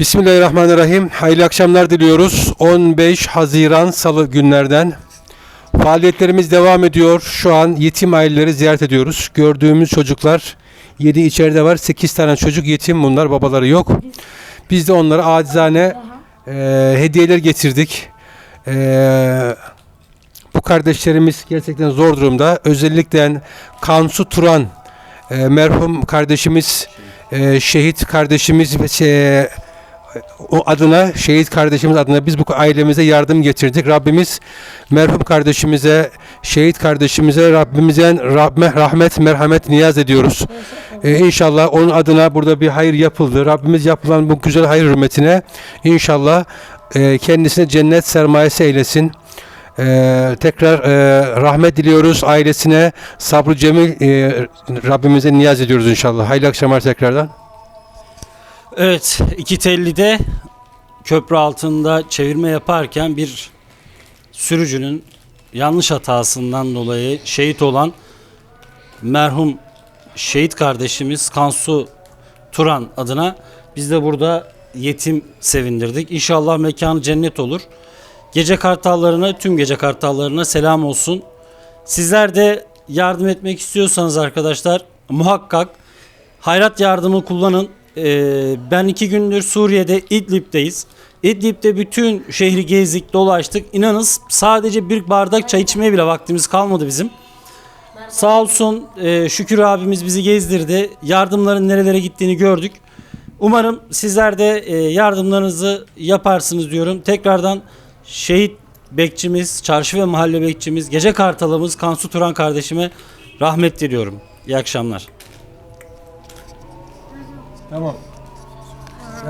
Bismillahirrahmanirrahim. Hayırlı akşamlar diliyoruz. 15 Haziran Salı günlerden. Faaliyetlerimiz devam ediyor. Şu an yetim aileleri ziyaret ediyoruz. Gördüğümüz çocuklar 7 içeride var. 8 tane çocuk yetim bunlar. Babaları yok. Biz de onlara acizane e, hediyeler getirdik. E, bu kardeşlerimiz gerçekten zor durumda. Özellikle Kansu Turan e, merhum kardeşimiz e, şehit kardeşimiz ve şey, o adına şehit kardeşimiz adına biz bu ailemize yardım getirdik. Rabbimiz merhum kardeşimize, şehit kardeşimize Rabbimizden rahmet, rahmet merhamet niyaz ediyoruz. Ee, inşallah onun adına burada bir hayır yapıldı. Rabbimiz yapılan bu güzel hayır hürmetine inşallah e, kendisine cennet sermayesi eylesin. Ee, tekrar e, rahmet diliyoruz ailesine. Sabrı cemil e, Rabbimize niyaz ediyoruz inşallah. Hayırlı akşamlar tekrardan. Evet, iki tellide köprü altında çevirme yaparken bir sürücünün yanlış hatasından dolayı şehit olan merhum şehit kardeşimiz Kansu Turan adına biz de burada yetim sevindirdik. İnşallah mekanı cennet olur. Gece kartallarına, tüm gece kartallarına selam olsun. Sizler de yardım etmek istiyorsanız arkadaşlar muhakkak hayrat yardımı kullanın. Ee, ben iki gündür Suriye'de İdlib'deyiz. İdlib'de bütün şehri gezdik, dolaştık. İnanız sadece bir bardak çay içmeye bile vaktimiz kalmadı bizim. Sağ olsun e, Şükür abimiz bizi gezdirdi. Yardımların nerelere gittiğini gördük. Umarım sizler de e, yardımlarınızı yaparsınız diyorum. Tekrardan şehit bekçimiz, çarşı ve mahalle bekçimiz, gece kartalımız Kansu Turan kardeşime rahmet diliyorum. İyi akşamlar. Tamam.